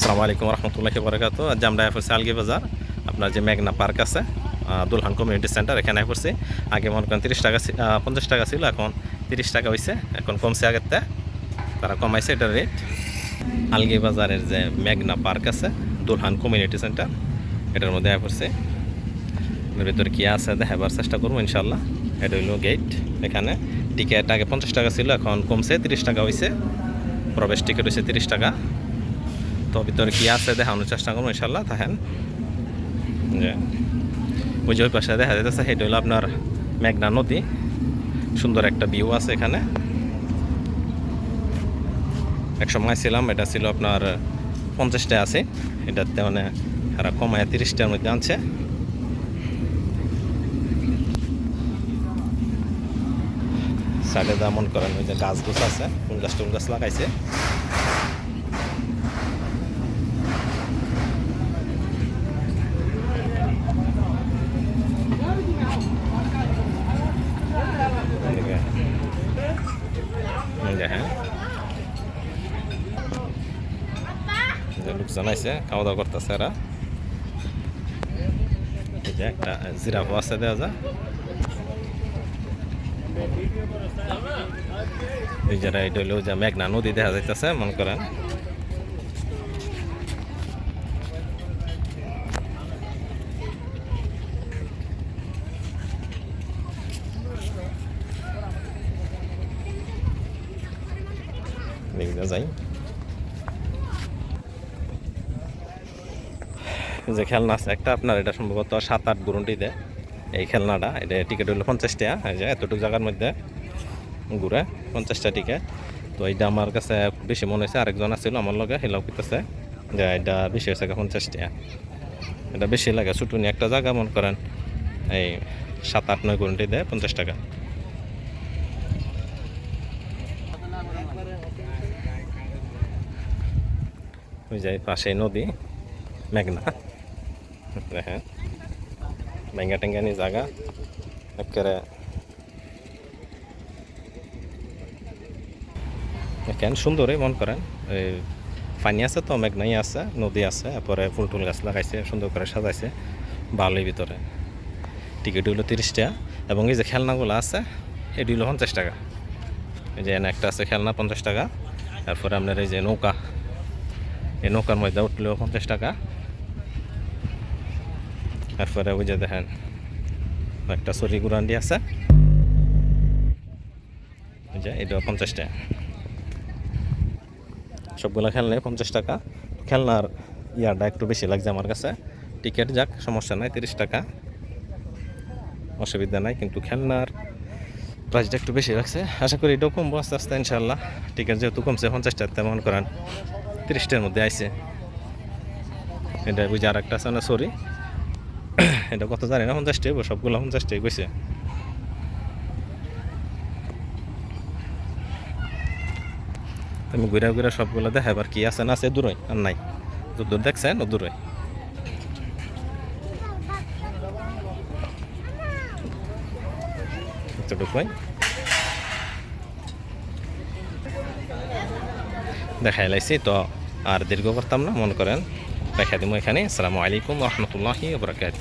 আসসালামু আলাইকুম রহমতুল্লাহি বরকাত আজ আমরা পড়ছি আলগি বাজার, আপনার যে মেঘনা পার্ক আছে দুলহান কমিউনিটি সেন্টার, এখানে পড়ছি আগে মনে করেন তিরিশ টাকা পঞ্চাশ টাকা ছিল, এখন তিরিশ টাকা হয়েছে এখন কমছে আগের। তারা কমাইছে এটার রেট আলগি বাজারের যে মেঘনা পার্ক আছে, দুলহান কমিউনিটি সেন্টার, এটার মধ্যে পড়ছে ভিতরে কী আছে, দেখাবার চেষ্টা করব ইনশাল্লাহ এটা হইল গেট এখানে। টিকিট আগে পঞ্চাশ টাকা ছিল, এখন কমছে, তিরিশ টাকা হয়েছে প্রবেশ টিকিট হয়েছে তিরিশ টাকা। তো ভিতরে কি আছে দেখানোর চেষ্টা করব ইনশাল্লাহ থাকেন যে ওই যে ওই পাশে দেখা যাইতেছে সেটা হলো আপনার মেঘনা নদী। সুন্দর একটা ভিউ আছে এখানে। এক সময় ছিলাম, এটা ছিল আপনার পঞ্চাশটা আছে। এটাতে মানে এরা কমায় তিরিশটার মধ্যে আনছে। সাইডে যেমন করেন, ওই যে গাছ গুছ আছে, ফুল গাছ টুল গাছ লাগাইছে এদিকে। এই যে হ্যাঁ এই যে লোকজন আছে খাওয়া দাওয়া করতেছে এরা। এই যে একটা জিরাফও আছে দেওয়া যায়। এই যারা এটা হলো যে মেঘনা নদী দেখা যাইতেছে, মনে করেন। দেখতে যাই। যে খেলনা আছে, একটা আপনার এটা সম্ভবত সাত আট গুরুন্টি দেয় এই খেলনাটা, এটা টিকিট হলো পঞ্চাশ টাকা, এই যে এতটুকু জায়গার মধ্যে ঘুরে পঞ্চাশটা টিকিট তো এইটা আমার কাছে বেশি মনে হয়েছে, আরেকজন আছিল আমার লগে, হিলাও করতেছে, যে এটা বেশি হয়েছে পঞ্চাশ টাকা। এটা বেশি লাগে ছুটুনি একটা জায়গা, মনে করেন, এই সাত আট নয় গুরুন্টি দেয় পঞ্চাশ টাকা। ওই যে পাশে নদী, মেঘনা। দেখেন টেঙ্গানি জায়গা একেবারে কেন সুন্দরই মন করেন এই পানি আছে তো মেঘনাই আছে নদী আছে এরপরে ফুল টুল গাছ লাগাইছে সুন্দর করে সাজাইছে ভালোই ভিতরে টিকিট হইল তিরিশ টাকা এবং এই যে খেলনাগুলো আছে এটি হইল পঞ্চাশ টাকা এই যে একটা আছে খেলনা পঞ্চাশ টাকা তারপরে আপনার এই যে নৌকা এই নৌকার মধ্যে উঠলেও পঞ্চাশ টাকা তারপরে ওই যে দেখেন, একটা সরি গুরান্ডি আছে। ওই যে এটা পঞ্চাশ টাকা। সবগুলো খেলনাই পঞ্চাশ টাকা। খেলনার ইয়ারটা একটু বেশি লাগছে আমার কাছে। টিকিট যাক, সমস্যা নাই, তিরিশ টাকা। অসুবিধা নাই, কিন্তু খেলনার প্রাইসটা একটু বেশি রাখছে আশা করি এটাও কমবো আস্তে আস্তে ইনশাল্লাহ টিকিট যেহেতু কমছে, পঞ্চাশ টাকা, তেমন করেন। তিরিশটার মধ্যে আইসে এটা বুঝে আর একটা আছে না সরি এটা কত জানি না পঞ্চাশ টাকা সবগুলো পঞ্চাশ টাকা গেছে তুমি ঘুরে ঘুরে সবগুলো দেখাবার কি আছে না আছে দূরই, আর নাই। দূর দেখছেন ও এতটুকুই। দেখাই লাইছি, তো আর দীর্ঘ করতাম না, মনে করেন। দেখা দিব এখানে। আসসালামু আলাইকুম রহমতুল্লাহি বরকাত